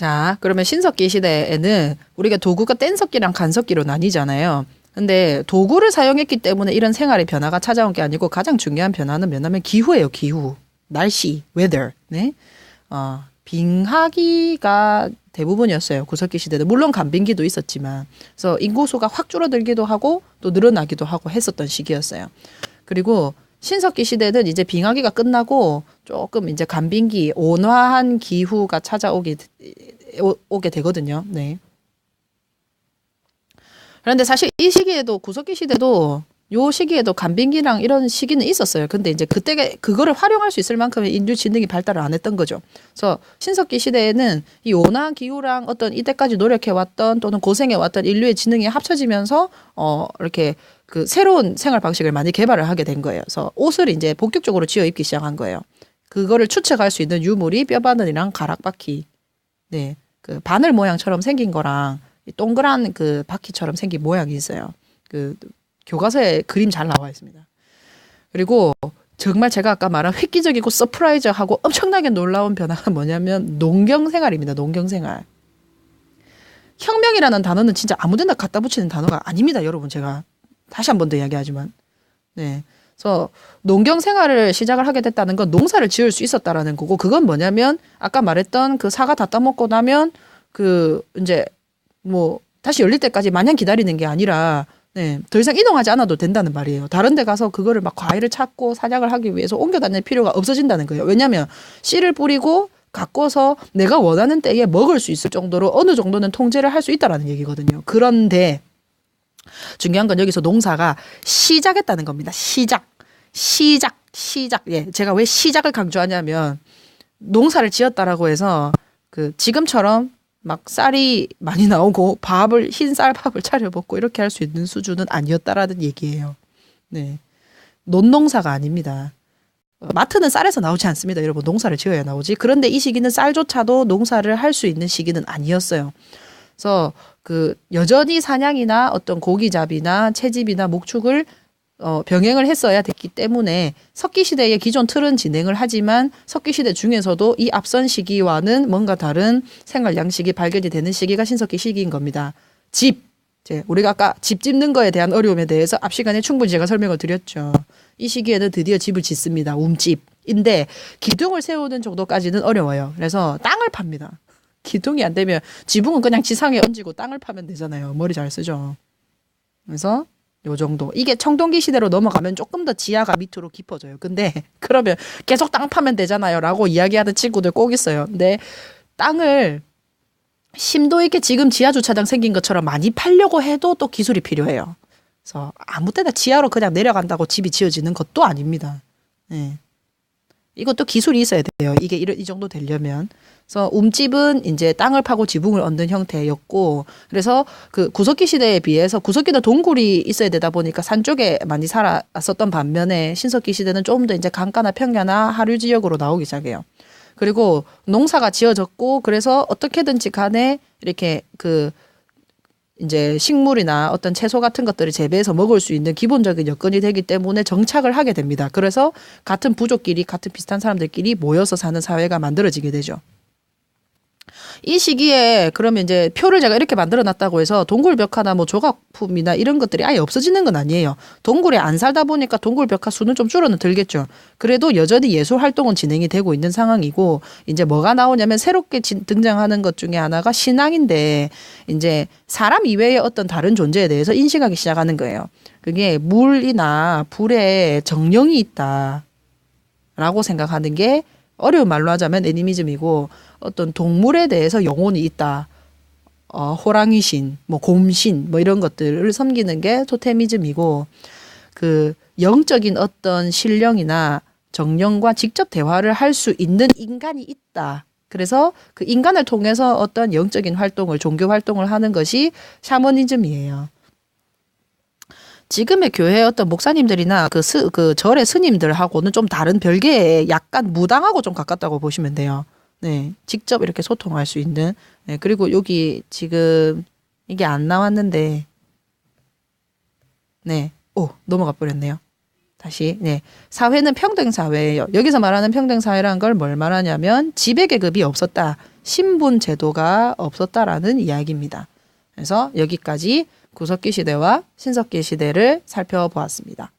자, 그러면 신석기 시대에는 우리가 도구가 뗀석기랑 간석기로 나뉘잖아요. 근데 도구를 사용했기 때문에 이런 생활의 변화가 찾아온 게 아니고 가장 중요한 변화는 뭐냐면 기후예요, 기후. 날씨, weather. 네. 어, 빙하기가 대부분이었어요. 구석기 시대는. 물론 간빙기도 있었지만. 그래서 인구수가 확 줄어들기도 하고 또 늘어나기도 하고 했었던 시기였어요. 그리고 신석기 시대는 이제 빙하기가 끝나고 조금 이제 간빙기, 온화한 기후가 찾아오게 오- 오게 되거든요. 네. 그런데 사실 이 시기에도 구석기 시대도 요 시기에도 간빙기랑 이런 시기는 있었어요. 근데 이제 그때 그거를 활용할 수 있을 만큼의 인류 지능이 발달을 안 했던 거죠. 그래서 신석기 시대에는 이 온화한 기후랑 어떤 이때까지 노력해 왔던 또는 고생해 왔던 인류의 지능이 합쳐지면서 어 이렇게 그 새로운 생활 방식을 많이 개발을 하게 된 거예요. 그래서 옷을 이제 본격적으로 지어 입기 시작한 거예요. 그거를 추측할 수 있는 유물이 뼈바늘이랑 가락바퀴. 네. 그 바늘 모양처럼 생긴 거랑 이 동그란 그 바퀴처럼 생긴 모양이 있어요. 그 교과서에 그림 잘 나와 있습니다. 그리고 정말 제가 아까 말한 획기적이고 서프라이즈하고 엄청나게 놀라운 변화가 뭐냐면 농경 생활입니다. 농경 생활. 혁명이라는 단어는 진짜 아무데나 갖다 붙이는 단어가 아닙니다, 여러분. 제가 다시 한 번 더 이야기하지만. 네. 그래서 농경 생활을 시작을 하게 됐다는 건 농사를 지을 수 있었다라는 거고 그건 뭐냐면 아까 말했던 그 사과 다 따먹고 나면 그 이제 뭐 다시 열릴 때까지 마냥 기다리는 게 아니라 네, 더 이상 이동하지 않아도 된다는 말이에요. 다른 데 가서 그거를 막 과일을 찾고 사냥을 하기 위해서 옮겨 다닐 필요가 없어진다는 거예요. 왜냐하면 씨를 뿌리고 가꿔서 내가 원하는 때에 먹을 수 있을 정도로 어느 정도는 통제를 할 수 있다라는 얘기거든요. 그런데 중요한 건 여기서 농사가 시작했다는 겁니다. 시작. 시작. 시작. 예. 제가 왜 시작을 강조하냐면 농사를 지었다라고 해서 그 지금처럼 막 쌀이 많이 나오고 밥을 흰 쌀밥을 차려 먹고 이렇게 할 수 있는 수준은 아니었다라는 얘기예요. 네. 논농사가 아닙니다. 어, 마트는 쌀에서 나오지 않습니다. 여러분 농사를 지어야 나오지. 그런데 이 시기는 쌀조차도 농사를 할 수 있는 시기는 아니었어요. 그래서 그 여전히 사냥이나 어떤 고기잡이나 채집이나 목축을 어, 병행을 했어야 됐기 때문에 석기 시대의 기존 틀은 진행을 하지만 석기 시대 중에서도 이 앞선 시기와는 뭔가 다른 생활 양식이 발견이 되는 시기가 신석기 시기인 겁니다. 집. 이제 우리가 아까 집 짓는 거에 대한 어려움에 대해서 앞 시간에 충분히 제가 설명을 드렸죠. 이 시기에는 드디어 집을 짓습니다. 움집인데 기둥을 세우는 정도까지는 어려워요. 그래서 땅을 팝니다. 기둥이 안 되면 지붕은 그냥 지상에 얹고 땅을 파면 되잖아요. 머리 잘 쓰죠. 그래서 요 정도. 이게 청동기 시대로 넘어가면 조금 더 지하가 밑으로 깊어져요. 근데 그러면 계속 땅 파면 되잖아요. 라고 이야기하는 친구들 꼭 있어요. 근데 땅을 심도 있게 지금 지하 주차장 생긴 것처럼 많이 팔려고 해도 또 기술이 필요해요. 그래서 아무 때나 지하로 그냥 내려간다고 집이 지어지는 것도 아닙니다. 예. 이것도 기술이 있어야 돼요. 이게 이 정도 되려면. 그래서 움집은 이제 땅을 파고 지붕을 얻는 형태였고, 그래서 그 구석기 시대에 비해서 구석기는 동굴이 있어야 되다 보니까 산 쪽에 많이 살았었던 반면에 신석기 시대는 조금 더 이제 강가나 평야나 하류 지역으로 나오기 시작해요. 그리고 농사가 지어졌고, 그래서 어떻게든지 간에 이렇게 그 이제 식물이나 어떤 채소 같은 것들을 재배해서 먹을 수 있는 기본적인 여건이 되기 때문에 정착을 하게 됩니다. 그래서 같은 부족끼리 같은 비슷한 사람들끼리 모여서 사는 사회가 만들어지게 되죠. 이 시기에 그러면 이제 표를 제가 이렇게 만들어 놨다고 해서 동굴 벽화나 뭐 조각품이나 이런 것들이 아예 없어지는 건 아니에요. 동굴에 안 살다 보니까 동굴 벽화 수는 좀 줄어는 들겠죠. 그래도 여전히 예술 활동은 진행이 되고 있는 상황이고 이제 뭐가 나오냐면 새롭게 진- 등장하는 것 중에 하나가 신앙인데 이제 사람 이외의 어떤 다른 존재에 대해서 인식하기 시작하는 거예요. 그게 물이나 불에 정령이 있다. 라고 생각하는 게 어려운 말로 하자면 애니미즘이고 어떤 동물에 대해서 영혼이 있다. 어, 호랑이 신, 뭐 곰신, 뭐 이런 것들을 섬기는 게 토테미즘이고 그 영적인 어떤 신령이나 정령과 직접 대화를 할 수 있는 인간이 있다. 그래서 그 인간을 통해서 어떤 영적인 활동을 종교 활동을 하는 것이 샤머니즘이에요. 지금의 교회 어떤 목사님들이나 그, 스, 그 절의 스님들하고는 좀 다른 별개의 약간 무당하고 좀 가깝다고 보시면 돼요. 네. 직접 이렇게 소통할 수 있는. 네. 그리고 여기 지금 이게 안 나왔는데. 네. 오, 넘어가 버렸네요. 다시. 네. 사회는 평등 사회예요. 여기서 말하는 평등 사회라는 걸뭘 말하냐면 지배 계급이 없었다. 신분 제도가 없었다라는 이야기입니다. 그래서 여기까지 구석기 시대와 신석기 시대를 살펴보았습니다.